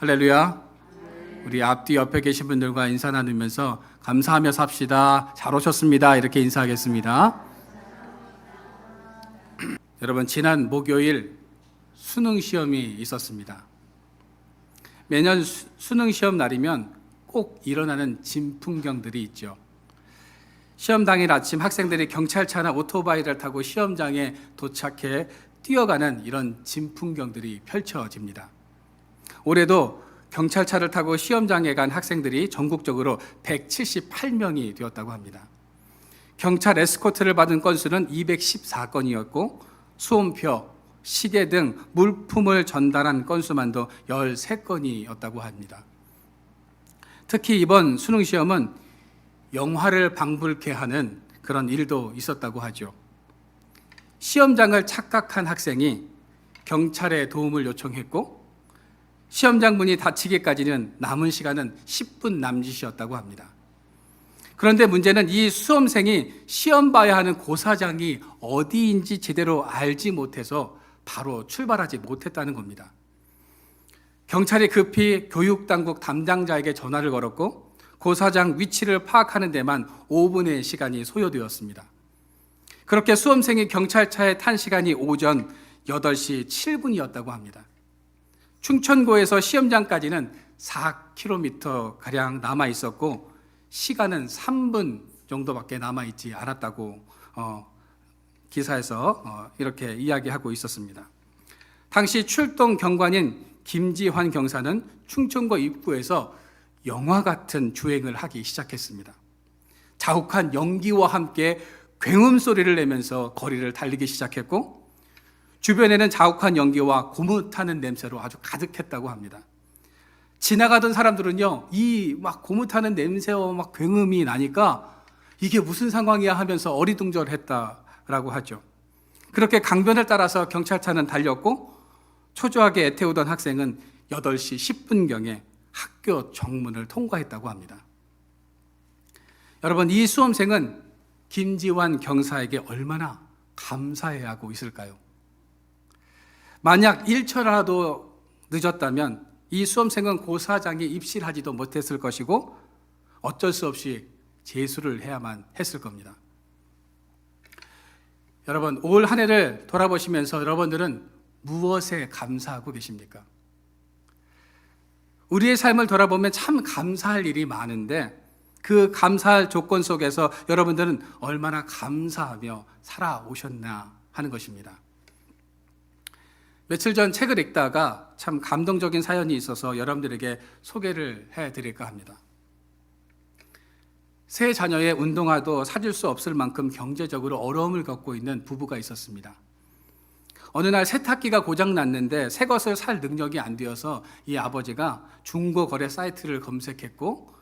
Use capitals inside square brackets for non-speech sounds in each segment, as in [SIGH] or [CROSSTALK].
할렐루야. 우리 앞뒤 옆에 계신 분들과 인사 나누면서 감사하며 삽시다. 잘 오셨습니다. 이렇게 인사하겠습니다. [CLEARS THROAT] 여러분 지난 목요일 수능 시험이 있었습니다. 매년 수, 수능 시험 날이면 꼭 일어나는 진풍경들이 있죠. 시험 당일 아침 학생들이 경찰차나 오토바이를 타고 시험장에 도착해 뛰어가는 이런 진풍경들이 펼쳐집니다. 올해도 경찰차를 타고 시험장에 간 학생들이 전국적으로 178명이 되었다고 합니다. 경찰 에스코트를 받은 건수는 214건이었고 수험표, 시계 등 물품을 전달한 건수만도 13건이었다고 합니다. 특히 이번 수능 시험은 영화를 방불케 하는 그런 일도 있었다고 하죠. 시험장을 착각한 학생이 경찰에 도움을 요청했고 시험장 문이 닫히기까지는 남은 시간은 10분 남짓이었다고 합니다. 그런데 문제는 이 수험생이 시험 봐야 하는 고사장이 어디인지 제대로 알지 못해서 바로 출발하지 못했다는 겁니다. 경찰이 급히 교육당국 담당자에게 전화를 걸었고 고사장 위치를 파악하는 데만 5분의 시간이 소요되었습니다. 그렇게 수험생이 경찰차에 탄 시간이 오전 8시 7분이었다고 합니다. 충천고에서 시험장까지는 4km 가량 남아 있었고 시간은 3분 정도밖에 남아 있지 않았다고 어, 기사에서 어, 이렇게 이야기하고 있었습니다. 당시 출동 경관인 김지환 경사는 충청고 입구에서 영화 같은 주행을 하기 시작했습니다. 자욱한 연기와 함께 굉음 소리를 내면서 거리를 달리기 시작했고 주변에는 자욱한 연기와 고무타는 냄새로 아주 가득했다고 합니다. 지나가던 사람들은요, 이 막 고무타는 냄새와 막 굉음이 나니까 이게 무슨 상황이야 하면서 어리둥절했다라고 하죠. 그렇게 강변을 따라서 경찰차는 달렸고 초조하게 애태우던 학생은 8시 10분경에 학교 정문을 통과했다고 합니다. 여러분, 이 수험생은 김지환 경사에게 얼마나 감사해야 하고 있을까요? 만약 1초라도 늦었다면 이 수험생은 고사장에 입실 하지도 못했을 것이고 어쩔 수 없이 재수를 해야만 했을 겁니다. 여러분, 올 한 해를 돌아보시면서 여러분들은 무엇에 감사하고 계십니까? 우리의 삶을 돌아보면 참 감사할 일이 많은데 그 감사할 조건 속에서 여러분들은 얼마나 감사하며 살아오셨나 하는 것입니다. 며칠 전 책을 읽다가 참 감동적인 사연이 있어서 여러분들에게 소개를 해 드릴까 합니다. 세 자녀의 운동화도 사줄 수 없을 만큼 경제적으로 어려움을 겪고 있는 부부가 있었습니다. 어느 날 세탁기가 고장 났는데 새 것을 살 능력이 안 되어서 이 아버지가 중고 거래 사이트를 검색했고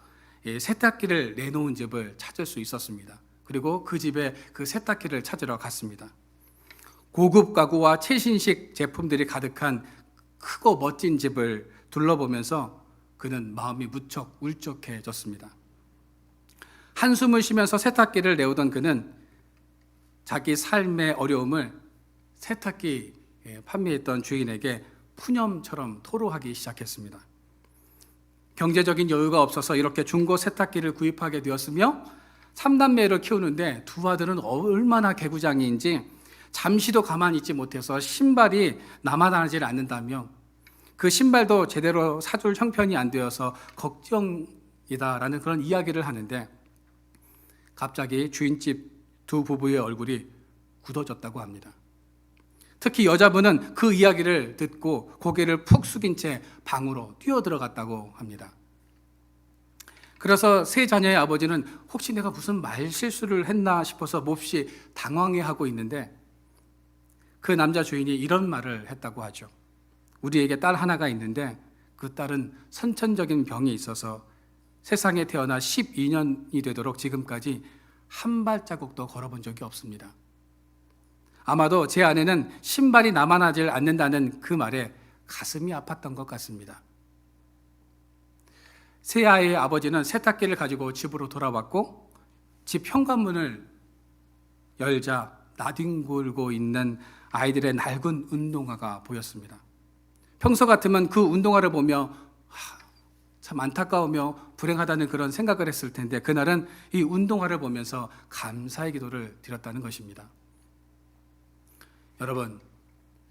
예, 세탁기를 내놓은 집을 찾을 수 있었습니다. 그리고 그 집에 그 세탁기를 찾으러 갔습니다. 고급 가구와 최신식 제품들이 가득한 크고 멋진 집을 둘러보면서 그는 마음이 무척 울적해졌습니다. 한숨을 쉬면서 세탁기를 내오던 그는 자기 삶의 어려움을 세탁기 예, 판매했던 주인에게 푸념처럼 토로하기 시작했습니다. 경제적인 여유가 없어서 이렇게 중고 세탁기를 구입하게 되었으며 3남매를 키우는데 두 아들은 얼마나 개구장이인지 잠시도 가만히 있지 못해서 신발이 남아나질 않는다며 그 신발도 제대로 사줄 형편이 안 되어서 걱정이다라는 그런 이야기를 하는데 갑자기 주인집 두 부부의 얼굴이 굳어졌다고 합니다. 특히 여자분은 그 이야기를 듣고 고개를 푹 숙인 채 방으로 뛰어 들어갔다고 합니다. 그래서 세 자녀의 아버지는 혹시 내가 무슨 말 실수를 했나 싶어서 몹시 당황해 하고 있는데 그 남자 주인이 이런 말을 했다고 하죠. 우리에게 딸 하나가 있는데 그 딸은 선천적인 병이 있어서 세상에 태어나 12년이 되도록 지금까지 한 발자국도 걸어본 적이 없습니다. 아마도 제 아내는 신발이 남아나질 않는다는 그 말에 가슴이 아팠던 것 같습니다. 새 아이의 아버지는 세탁기를 가지고 집으로 돌아왔고 집 현관문을 열자 나뒹굴고 있는 아이들의 낡은 운동화가 보였습니다. 평소 같으면 그 운동화를 보며 참 안타까우며 불행하다는 그런 생각을 했을 텐데 그날은 이 운동화를 보면서 감사의 기도를 드렸다는 것입니다. 여러분,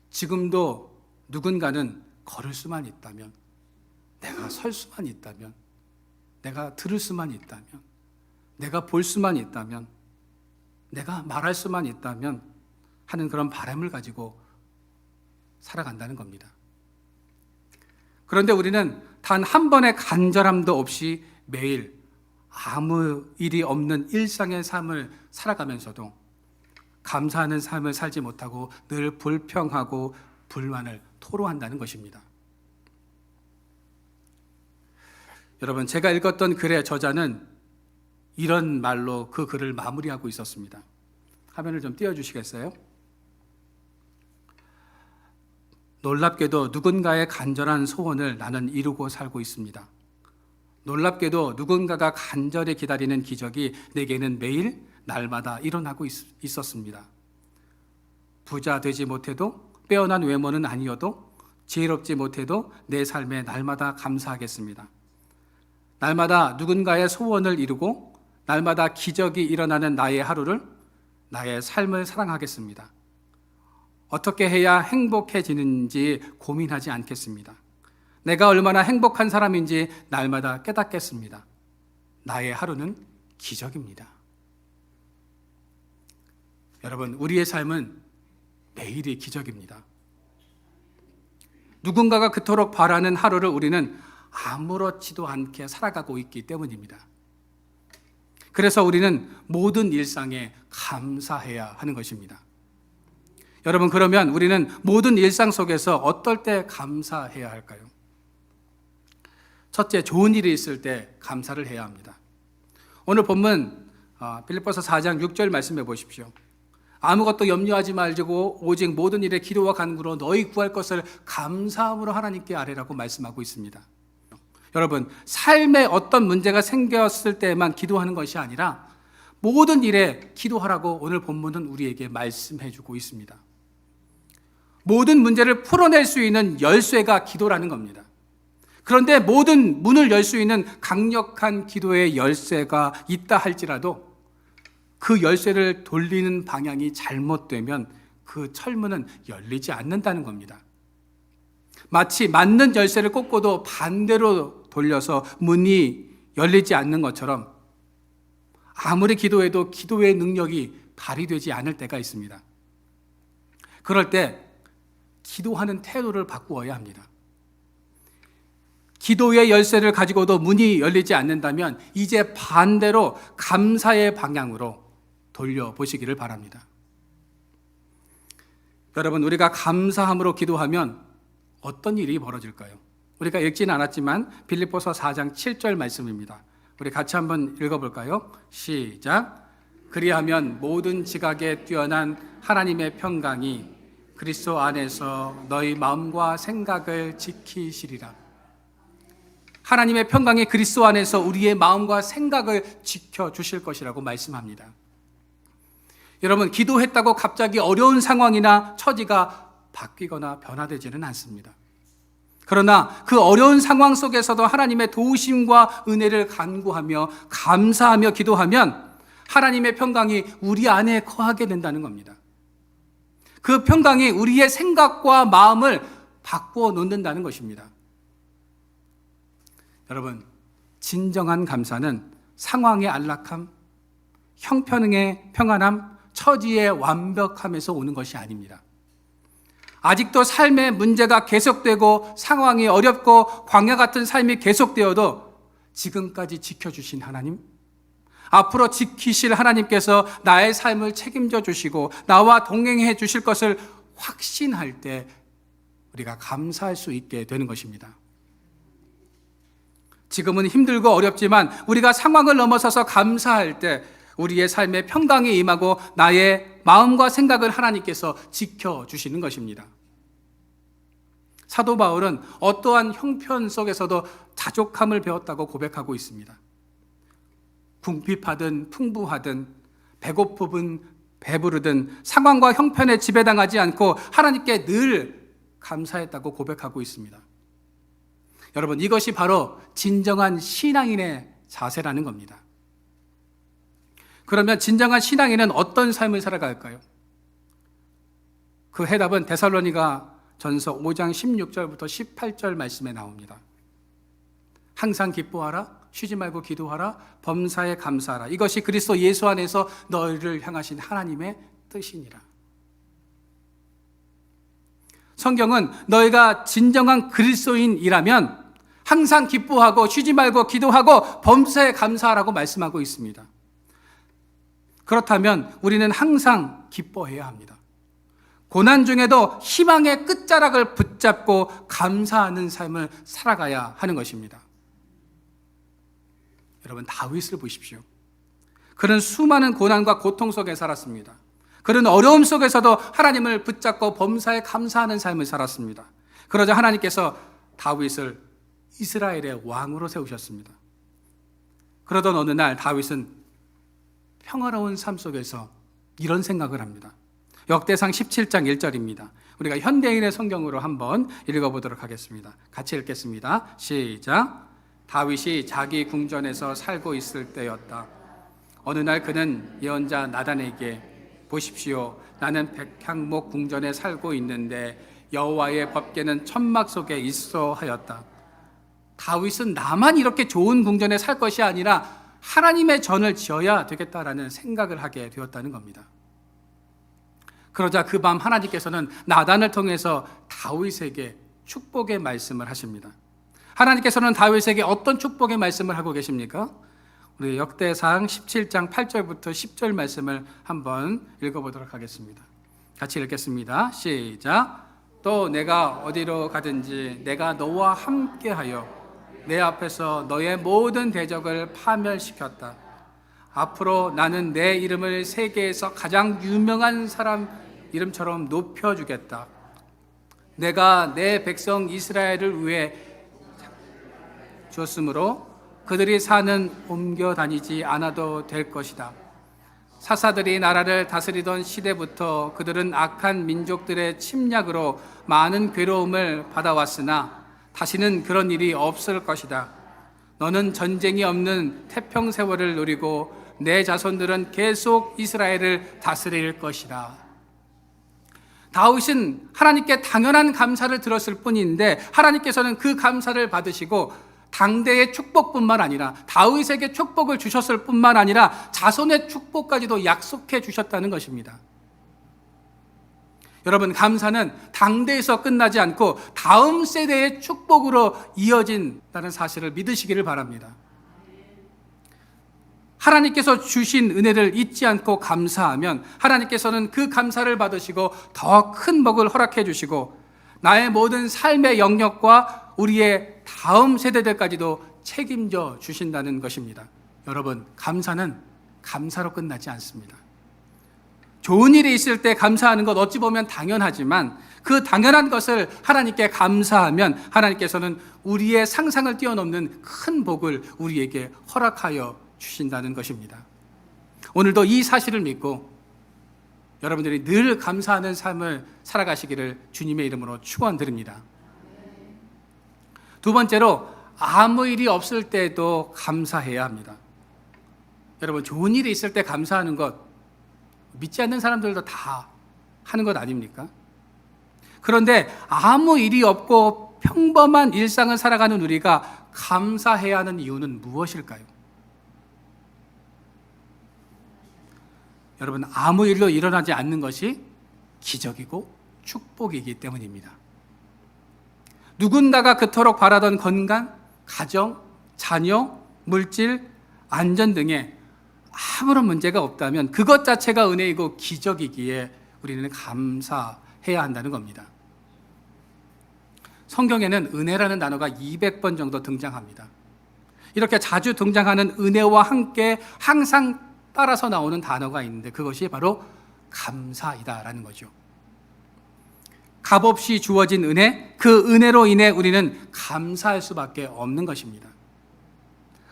지금도 누군가는 걸을 수만 있다면, 내가 설 수만 있다면, 내가 들을 수만 있다면, 내가 볼 수만 있다면, 내가 말할 수만 있다면 하는 그런 바람을 가지고 살아간다는 겁니다. 그런데 우리는 단 한 번의 간절함도 없이 매일 아무 일이 없는 일상의 삶을 살아가면서도 감사하는 삶을 살지 못하고 늘 불평하고 불만을 토로한다는 것입니다. 여러분, 제가 읽었던 글의 저자는 이런 말로 그 글을 마무리하고 있었습니다. 화면을 좀 띄워주시겠어요? 놀랍게도 누군가의 간절한 소원을 나는 이루고 살고 있습니다. 놀랍게도 누군가가 간절히 기다리는 기적이 내게는 매일 날마다 일어나고 있, 었습니다 부자 되지 못해도 빼어난 외모는 아니어도 지혜롭지 못해도 내 삶에 날마다 감사하겠습니다. 날마다 누군가의 소원을 이루고 날마다 기적이 일어나는 나의 하루를 나의 삶을 사랑하겠습니다. 어떻게 해야 행복해지는지 고민하지 않겠습니다. 내가 얼마나 행복한 사람인지 날마다 깨닫겠습니다. 나의 하루는 기적입니다. 여러분, 우리의 삶은 매일이 기적입니다. 누군가가 그토록 바라는 하루를 우리는 아무렇지도 않게 살아가고 있기 때문입니다. 그래서 우리는 모든 일상에 감사해야 하는 것입니다. 여러분, 그러면 우리는 모든 일상 속에서 어떨 때 감사해야 할까요? 첫째, 좋은 일이 있을 때 감사를 해야 합니다. 오늘 본문 아, 빌립보서 4장 6절 말씀해 보십시오. 아무것도 염려하지 말고 오직 모든 일에 기도와 간구로 너희 구할 것을 감사함으로 하나님께 아뢰라고 말씀하고 있습니다. 여러분, 삶에 어떤 문제가 생겼을 때만 기도하는 것이 아니라 모든 일에 기도하라고 오늘 본문은 우리에게 말씀해 주고 있습니다. 모든 문제를 풀어낼 수 있는 열쇠가 기도라는 겁니다. 그런데 모든 문을 열 수 있는 강력한 기도의 열쇠가 있다 할지라도 그 열쇠를 돌리는 방향이 잘못되면 그 철문은 열리지 않는다는 겁니다. 마치 맞는 열쇠를 꽂고도 반대로 돌려서 문이 열리지 않는 것처럼 아무리 기도해도 기도의 능력이 발휘되지 않을 때가 있습니다. 그럴 때 기도하는 태도를 바꾸어야 합니다. 기도의 열쇠를 가지고도 문이 열리지 않는다면 이제 반대로 감사의 방향으로 돌려보시기를 바랍니다. 여러분, 우리가 감사함으로 기도하면 어떤 일이 벌어질까요? 우리가 읽지는 않았지만 빌립보서 4장 7절 말씀입니다. 우리 같이 한번 읽어볼까요? 시작. 그리하면 모든 지각에 뛰어난 하나님의 평강이 그리스도 안에서 너희 마음과 생각을 지키시리라. 하나님의 평강이 그리스도 안에서 우리의 마음과 생각을 지켜 주실 것이라고 말씀합니다. 여러분, 기도했다고 갑자기 어려운 상황이나 처지가 바뀌거나 변화되지는 않습니다. 그러나 그 어려운 상황 속에서도 하나님의 도우심과 은혜를 간구하며 감사하며 기도하면 하나님의 평강이 우리 안에 거하게 된다는 겁니다. 그 평강이 우리의 생각과 마음을 바꾸어 놓는다는 것입니다. 여러분, 진정한 감사는 상황의 안락함, 형편의 평안함, 처지의 완벽함에서 오는 것이 아닙니다. 아직도 삶의 문제가 계속되고 상황이 어렵고 광야 같은 삶이 계속되어도 지금까지 지켜주신 하나님, 앞으로 지키실 하나님께서 나의 삶을 책임져 주시고 나와 동행해 주실 것을 확신할 때 우리가 감사할 수 있게 되는 것입니다. 지금은 힘들고 어렵지만 우리가 상황을 넘어서서 감사할 때 우리의 삶에 평강이 임하고 나의 마음과 생각을 하나님께서 지켜주시는 것입니다. 사도 바울은 어떠한 형편 속에서도 자족함을 배웠다고 고백하고 있습니다. 궁핍하든 풍부하든 배고프든 배부르든 상황과 형편에 지배당하지 않고 하나님께 늘 감사했다고 고백하고 있습니다. 여러분, 이것이 바로 진정한 신앙인의 자세라는 겁니다. 그러면 진정한 신앙인은 어떤 삶을 살아갈까요? 그 해답은 데살로니가 전서 5장 16절부터 18절 말씀에 나옵니다. 항상 기뻐하라, 쉬지 말고 기도하라, 범사에 감사하라. 이것이 그리스도 예수 안에서 너희를 향하신 하나님의 뜻이니라. 성경은 너희가 진정한 그리스도인이라면 항상 기뻐하고 쉬지 말고 기도하고 범사에 감사하라고 말씀하고 있습니다. 그렇다면 우리는 항상 기뻐해야 합니다. 고난 중에도 희망의 끝자락을 붙잡고 감사하는 삶을 살아가야 하는 것입니다. 여러분, 다윗을 보십시오. 그는 수많은 고난과 고통 속에 살았습니다. 그는 어려움 속에서도 하나님을 붙잡고 범사에 감사하는 삶을 살았습니다. 그러자 하나님께서 다윗을 이스라엘의 왕으로 세우셨습니다. 그러던 어느 날 다윗은 평화로운 삶 속에서 이런 생각을 합니다. 역대상 17장 1절입니다. 우리가 현대인의 성경으로 한번 읽어보도록 하겠습니다. 같이 읽겠습니다. 시작. 다윗이 자기 궁전에서 살고 있을 때였다. 어느 날 그는 예언자 나단에게 보십시오. 나는 백향목 궁전에 살고 있는데 여호와의 법궤는 천막 속에 있어 하였다. 다윗은 나만 이렇게 좋은 궁전에 살 것이 아니라 하나님의 전을 지어야 되겠다라는 생각을 하게 되었다는 겁니다. 그러자 그 밤 하나님께서는 나단을 통해서 다윗에게 축복의 말씀을 하십니다. 하나님께서는 다윗에게 어떤 축복의 말씀을 하고 계십니까? 우리 역대상 17장 8절부터 10절 말씀을 한번 읽어보도록 하겠습니다. 같이 읽겠습니다. 시작. 또 내가 어디로 가든지 내가 너와 함께하여 내 앞에서 너의 모든 대적을 파멸시켰다. 앞으로 나는 내 이름을 세계에서 가장 유명한 사람 이름처럼 높여주겠다. 내가 내 백성 이스라엘을 위해 주었으므로 그들이 사는 옮겨 다니지 않아도 될 것이다. 사사들이 나라를 다스리던 시대부터 그들은 악한 민족들의 침략으로 많은 괴로움을 받아왔으나 다시는 그런 일이 없을 것이다. 너는 전쟁이 없는 태평 세월을 누리고 내 자손들은 계속 이스라엘을 다스릴 것이다. 다윗은 하나님께 당연한 감사를 들었을 뿐인데 하나님께서는 그 감사를 받으시고 당대의 축복뿐만 아니라 다윗에게 축복을 주셨을 뿐만 아니라 자손의 축복까지도 약속해 주셨다는 것입니다. 여러분, 감사는 당대에서 끝나지 않고 다음 세대의 축복으로 이어진다는 사실을 믿으시기를 바랍니다. 하나님께서 주신 은혜를 잊지 않고 감사하면 하나님께서는 그 감사를 받으시고 더 큰 복을 허락해 주시고 나의 모든 삶의 영역과 우리의 다음 세대들까지도 책임져 주신다는 것입니다. 여러분, 감사는 감사로 끝나지 않습니다. 좋은 일이 있을 때 감사하는 것 어찌 보면 당연하지만 그 당연한 것을 하나님께 감사하면 하나님께서는 우리의 상상을 뛰어넘는 큰 복을 우리에게 허락하여 주신다는 것입니다. 오늘도 이 사실을 믿고 여러분들이 늘 감사하는 삶을 살아가시기를 주님의 이름으로 축원드립니다. 두 번째로 아무 일이 없을 때도 감사해야 합니다. 여러분 좋은 일이 있을 때 감사하는 것 믿지 않는 사람들도 다 하는 것 아닙니까? 그런데 아무 일이 없고 평범한 일상을 살아가는 우리가 감사해야 하는 이유는 무엇일까요? 여러분, 아무 일도 일어나지 않는 것이 기적이고 축복이기 때문입니다. 누군가가 그토록 바라던 건강, 가정, 자녀, 물질, 안전 등에 아무런 문제가 없다면 그것 자체가 은혜이고 기적이기에 우리는 감사해야 한다는 겁니다. 성경에는 은혜라는 단어가 200번 정도 등장합니다. 이렇게 자주 등장하는 은혜와 함께 항상 따라서 나오는 단어가 있는데 그것이 바로 감사이다라는 거죠. 값없이 주어진 은혜, 그 은혜로 인해 우리는 감사할 수밖에 없는 것입니다.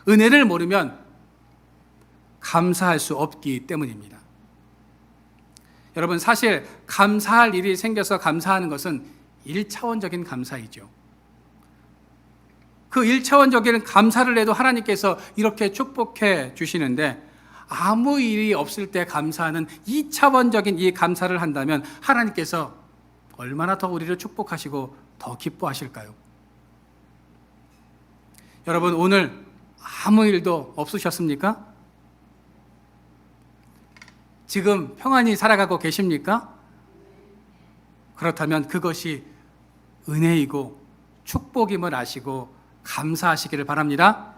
은혜를 모르면 감사할 수 없기 때문입니다. 여러분, 사실 감사할 일이 생겨서 감사하는 것은 1차원적인 감사이죠. 그 1차원적인 감사를 해도 하나님께서 이렇게 축복해 주시는데 아무 일이 없을 때 감사하는 2차원적인 이 감사를 한다면 하나님께서 얼마나 더 우리를 축복하시고 더 기뻐하실까요? 여러분 오늘 아무 일도 없으셨습니까? 지금 평안히 살아가고 계십니까? 그렇다면 그것이 은혜이고 축복임을 아시고 감사하시기를 바랍니다.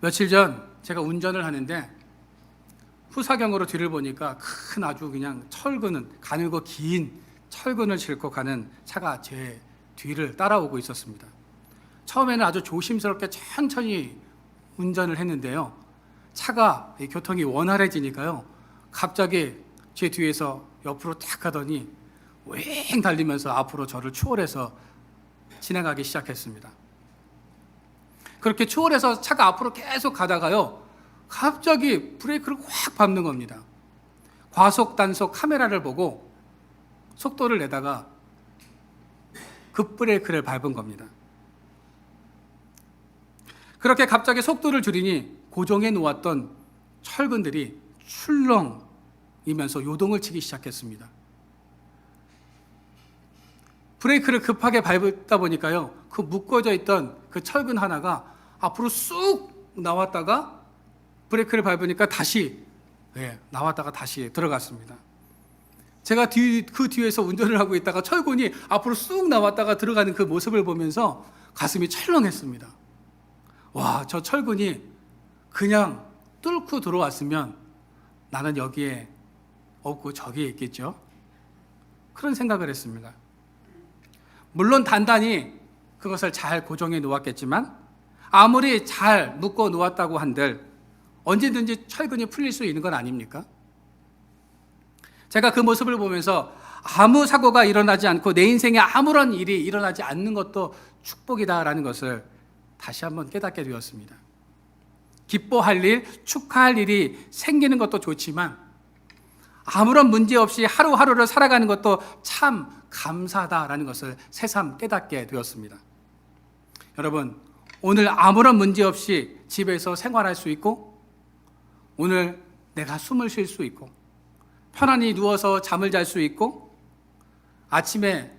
며칠 전 제가 운전을 하는데 후사경으로 뒤를 보니까 큰 아주 그냥 철근은 가늘고 긴 철근을 싣고 가는 차가 제 뒤를 따라오고 있었습니다. 처음에는 아주 조심스럽게 천천히 운전을 했는데요. 차가 이 교통이 원활해지니까요. 갑자기 제 뒤에서 옆으로 탁 가더니 웽 달리면서 앞으로 저를 추월해서 지나가기 시작했습니다. 그렇게 추월해서 차가 앞으로 계속 가다가요. 갑자기 브레이크를 확 밟는 겁니다. 과속 단속 카메라를 보고 속도를 내다가 급브레이크를 밟은 겁니다. 그렇게 갑자기 속도를 줄이니 고정해 놓았던 철근들이 출렁이면서 요동을 치기 시작했습니다. 브레이크를 급하게 밟다 보니까요, 그 묶어져 있던 그 철근 하나가 앞으로 쑥 나왔다가 브레이크를 밟으니까 다시 예, 나왔다가 다시 들어갔습니다. 제가 뒤, 그 뒤에서 운전을 하고 있다가 철근이 앞으로 쑥 나왔다가 들어가는 그 모습을 보면서 가슴이 철렁했습니다. 와, 저 철근이 그냥 뚫고 들어왔으면 나는 여기에 없고 저기에 있겠죠. 그런 생각을 했습니다. 물론 단단히 그것을 잘 고정해 놓았겠지만 아무리 잘 묶어 놓았다고 한들 언제든지 철근이 풀릴 수 있는 건 아닙니까? 제가 그 모습을 보면서 아무 사고가 일어나지 않고 내 인생에 아무런 일이 일어나지 않는 것도 축복이다라는 것을 다시 한번 깨닫게 되었습니다. 기뻐할 일, 축하할 일이 생기는 것도 좋지만 아무런 문제 없이 하루하루를 살아가는 것도 참 감사하다라는 것을 새삼 깨닫게 되었습니다. 여러분, 오늘 아무런 문제 없이 집에서 생활할 수 있고, 오늘 내가 숨을 쉴 수 있고, 편안히 누워서 잠을 잘 수 있고, 아침에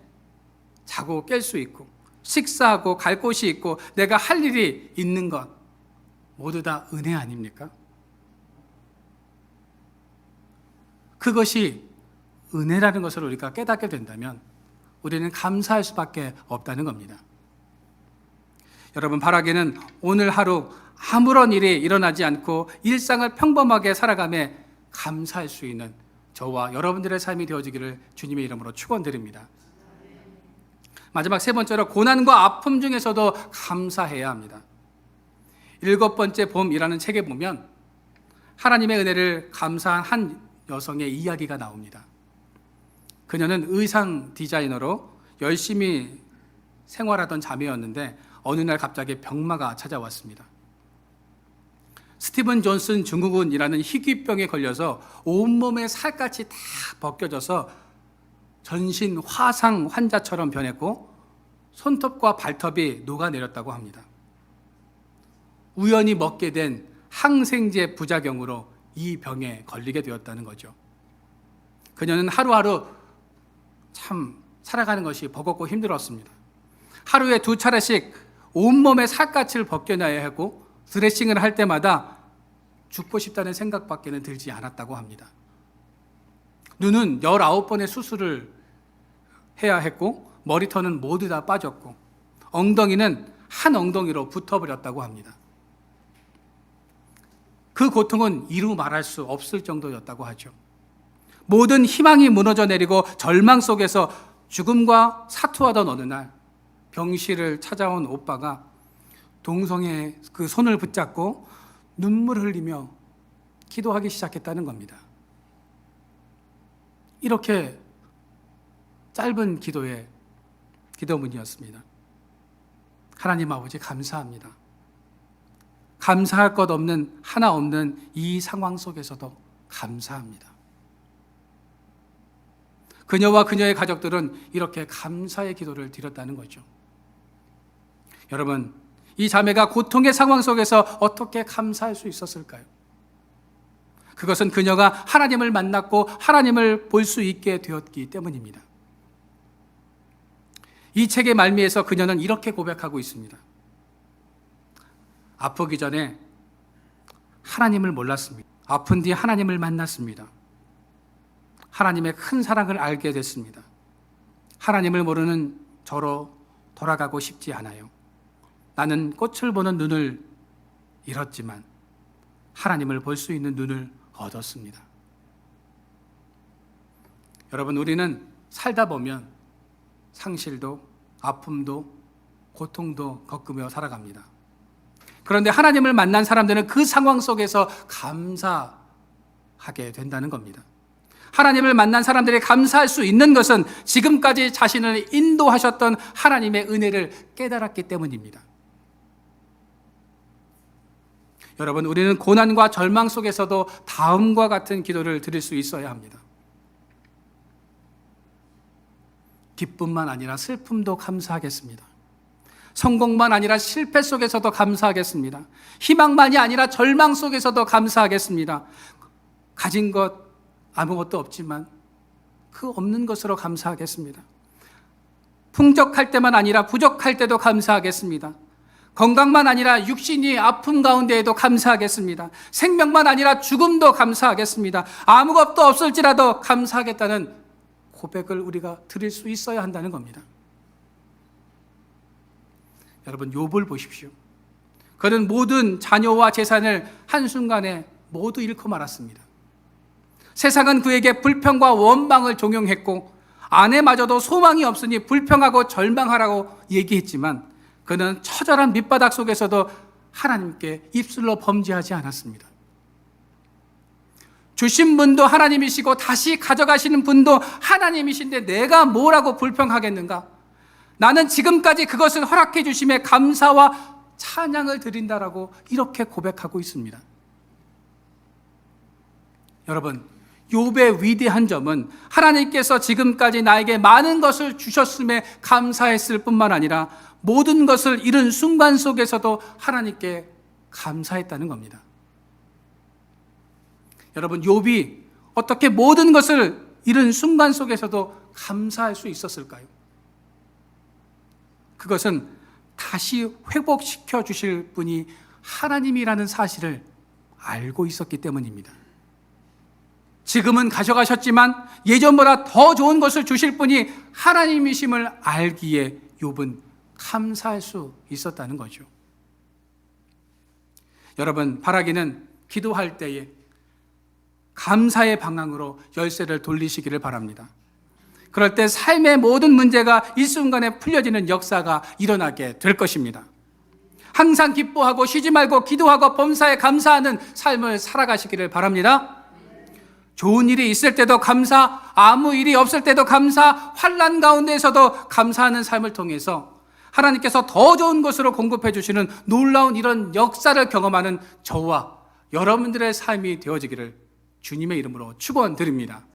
자고 깰 수 있고, 식사하고 갈 곳이 있고, 내가 할 일이 있는 것, 모두 다 은혜 아닙니까? 그것이 은혜라는 것을 우리가 깨닫게 된다면 우리는 감사할 수밖에 없다는 겁니다. 여러분, 바라기는 오늘 하루 아무런 일이 일어나지 않고 일상을 평범하게 살아가며 감사할 수 있는 저와 여러분들의 삶이 되어지기를 주님의 이름으로 축원드립니다. 마지막 세 번째로 고난과 아픔 중에서도 감사해야 합니다. 일곱 번째 봄이라는 책에 보면 하나님의 은혜를 감사한 한 여성의 이야기가 나옵니다. 그녀는 의상 디자이너로 열심히 생활하던 자매였는데 어느 날 갑자기 병마가 찾아왔습니다. 스티븐 존슨 증후군이라는 희귀병에 걸려서 온몸의 살갗이 다 벗겨져서 전신 화상 환자처럼 변했고 손톱과 발톱이 녹아내렸다고 합니다. 우연히 먹게 된 항생제 부작용으로 이 병에 걸리게 되었다는 거죠. 그녀는 하루하루 참 살아가는 것이 버겁고 힘들었습니다. 하루에 두 차례씩 온몸의 살갗을 벗겨내야 하고 드레싱을 할 때마다 죽고 싶다는 생각밖에는 들지 않았다고 합니다. 눈은 19번의 수술을 해야 했고 머리털은 모두 다 빠졌고 엉덩이는 한 엉덩이로 붙어버렸다고 합니다. 그 고통은 이루 말할 수 없을 정도였다고 하죠. 모든 희망이 무너져 내리고 절망 속에서 죽음과 사투하던 어느 날 병실을 찾아온 오빠가 동성의 그 손을 붙잡고 눈물을 흘리며 기도하기 시작했다는 겁니다. 이렇게 짧은 기도의 기도문이었습니다. 하나님 아버지 감사합니다. 감사할 것 없는 하나 없는 이 상황 속에서도 감사합니다. 그녀와 그녀의 가족들은 이렇게 감사의 기도를 드렸다는 거죠. 여러분, 이 자매가 고통의 상황 속에서 어떻게 감사할 수 있었을까요? 그것은 그녀가 하나님을 만났고 하나님을 볼 수 있게 되었기 때문입니다. 이 책의 말미에서 그녀는 이렇게 고백하고 있습니다. 아프기 전에 하나님을 몰랐습니다. 아픈 뒤 하나님을 만났습니다. 하나님의 큰 사랑을 알게 됐습니다. 하나님을 모르는 저로 돌아가고 싶지 않아요. 나는 꽃을 보는 눈을 잃었지만 하나님을 볼 수 있는 눈을 얻었습니다. 여러분, 우리는 살다 보면 상실도, 아픔도, 고통도 겪으며 살아갑니다. 그런데 하나님을 만난 사람들은 그 상황 속에서 감사하게 된다는 겁니다. 하나님을 만난 사람들이 감사할 수 있는 것은 지금까지 자신을 인도하셨던 하나님의 은혜를 깨달았기 때문입니다. 여러분, 우리는 고난과 절망 속에서도 다음과 같은 기도를 드릴 수 있어야 합니다. 기쁨만 아니라 슬픔도 감사하겠습니다. 성공만 아니라 실패 속에서도 감사하겠습니다. 희망만이 아니라 절망 속에서도 감사하겠습니다. 가진 것 아무것도 없지만 그 없는 것으로 감사하겠습니다. 풍족할 때만 아니라 부족할 때도 감사하겠습니다. 건강만 아니라 육신이 아픔 가운데에도 감사하겠습니다. 생명만 아니라 죽음도 감사하겠습니다. 아무것도 없을지라도 감사하겠다는 고백을 우리가 드릴 수 있어야 한다는 겁니다. 여러분 욥을 보십시오. 그는 모든 자녀와 재산을 한순간에 모두 잃고 말았습니다. 세상은 그에게 불평과 원망을 종용했고 아내마저도 소망이 없으니 불평하고 절망하라고 얘기했지만 그는 처절한 밑바닥 속에서도 하나님께 입술로 범죄하지 않았습니다. 주신 분도 하나님이시고 다시 가져가시는 분도 하나님이신데 내가 뭐라고 불평하겠는가? 나는 지금까지 그것을 허락해 주심에 감사와 찬양을 드린다라고 이렇게 고백하고 있습니다. 여러분, 욥의 위대한 점은 하나님께서 지금까지 나에게 많은 것을 주셨음에 감사했을 뿐만 아니라 모든 것을 잃은 순간 속에서도 하나님께 감사했다는 겁니다. 여러분, 욥이 어떻게 모든 것을 잃은 순간 속에서도 감사할 수 있었을까요? 그것은 다시 회복시켜 주실 분이 하나님이라는 사실을 알고 있었기 때문입니다. 지금은 가져가셨지만 예전보다 더 좋은 것을 주실 분이 하나님이심을 알기에 욥은 감사할 수 있었다는 거죠. 여러분, 바라기는 기도할 때에 감사의 방향으로 열쇠를 돌리시기를 바랍니다. 그럴 때 삶의 모든 문제가 일순간에 풀려지는 역사가 일어나게 될 것입니다. 항상 기뻐하고 쉬지 말고 기도하고 범사에 감사하는 삶을 살아가시기를 바랍니다. 좋은 일이 있을 때도 감사, 아무 일이 없을 때도 감사, 환란 가운데에서도 감사하는 삶을 통해서 하나님께서 더 좋은 것으로 공급해 주시는 놀라운 이런 역사를 경험하는 저와 여러분들의 삶이 되어지기를 주님의 이름으로 축원드립니다.